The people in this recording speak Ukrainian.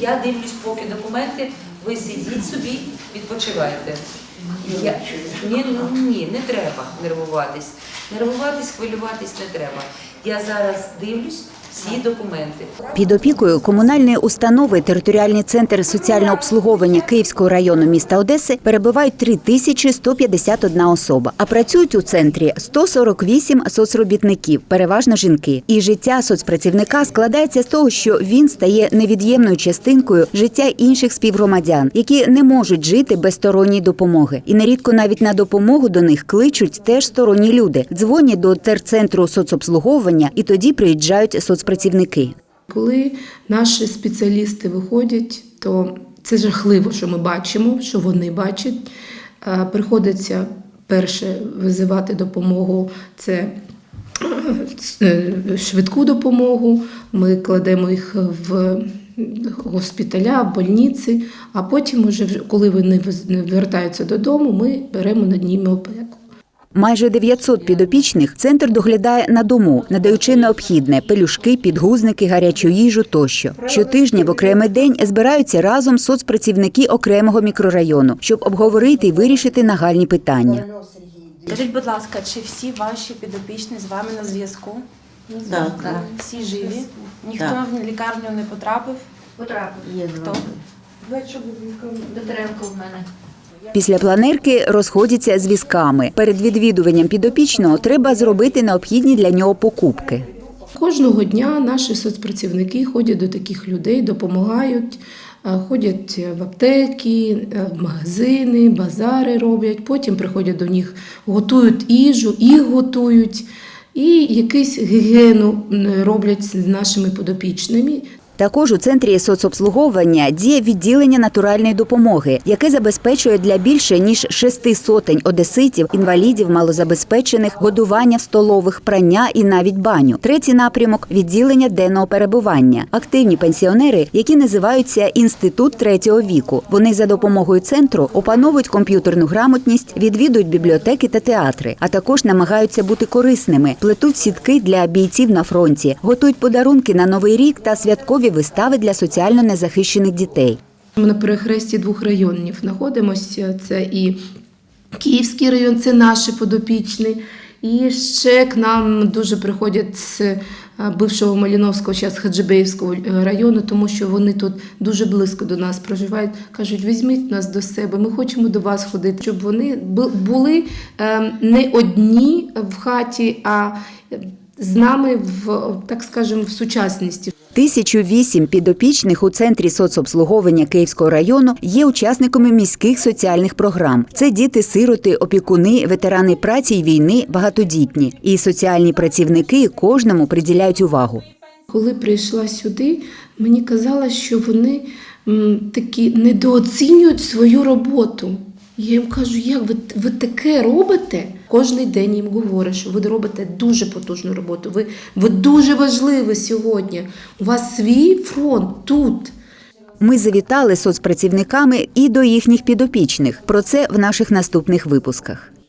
я дивлюсь поки документи, ви сидіть собі, відпочивайте. Я, ні, ну, ні, не треба нервуватись. Нервуватись, хвилюватись не треба. Я зараз дивлюсь всі документи. Під опікою комунальної установи територіальний центр соціального обслуговування Київського району міста Одеси перебувають 3151 особа. А працюють у центрі 148 соцробітників, переважно жінки. І життя соцпрацівника складається з того, що він стає невід'ємною частинкою життя інших співгромадян, які не можуть жити без сторонньої допомоги. І нерідко навіть на допомогу до них кличуть теж сторонні люди. Дзвонять до терцентру соцобслуговування і тоді приїжджають соцпрацівники. Коли наші спеціалісти виходять, то це жахливо, що ми бачимо, що вони бачать. Е, Приходиться перше визивати допомогу. Це е, швидку допомогу. Ми кладемо їх в госпіталя, больниці, а потім, уже, коли вони вертаються додому, ми беремо над ними опеку. Майже 900 підопічних центр доглядає на дому, надаючи необхідне пелюшки, підгузники, гарячу їжу тощо. Щотижня в окремий день збираються разом соцпрацівники окремого мікрорайону, щоб обговорити і вирішити нагальні питання. Скажіть, будь ласка, чи всі ваші підопічні з вами на зв'язку? Так. Всі живі? Ніхто Так. в лікарню не потрапив? Є Хто? два. Петренко в мене. Після планерки розходяться з візками. Перед відвідуванням підопічного треба зробити необхідні для нього покупки. Кожного дня наші соцпрацівники ходять до таких людей, допомагають, е, ходять в аптеки, е, в магазини, базари роблять. Потім приходять до них, готують їжу, їх готують. І якусь гігієну роблять з нашими подопічними. Також у центрі соцобслуговування діє відділення натуральної допомоги, яке забезпечує для більше ніж шести сотень одеситів, інвалідів, малозабезпечених, годування в столових, прання і навіть баню. Третій напрямок відділення денного перебування. Активні пенсіонери, які називаються інститут третього віку. Вони за допомогою центру опановують комп'ютерну грамотність, відвідують бібліотеки та театри, а також намагаються бути корисними, плетуть сітки для бійців на фронті, готують подарунки на новий рік та святкові вистави для соціально незахищених дітей. Ми на перехресті двох районів знаходимося. Це і Київський район, це наші подопічні. І ще к нам дуже приходять з е, бившого Маліновського, зараз Хаджибеївського е, району, тому що вони тут дуже близько до нас проживають. Кажуть, візьміть нас до себе, ми хочемо до вас ходити, щоб вони були е, не одні в хаті, а з нами в так скажемо в сучасності. 1008 підопічних у центрі соцобслуговування Київського району є учасниками міських соціальних програм. Це діти-сироти, опікуни, ветерани праці й війни, багатодітні. І соціальні працівники кожному приділяють увагу. Коли прийшла сюди, мені казалось, що вони такі недооцінюють свою роботу. Я їм кажу, як ви, ви таке робите? Кожний день їм говорить, що ви робите дуже потужну роботу. Ви, ви дуже важливі сьогодні. У вас свій фронт тут. Ми завітали соцпрацівниками і до їхніх підопічних. Про це в наших наступних випусках.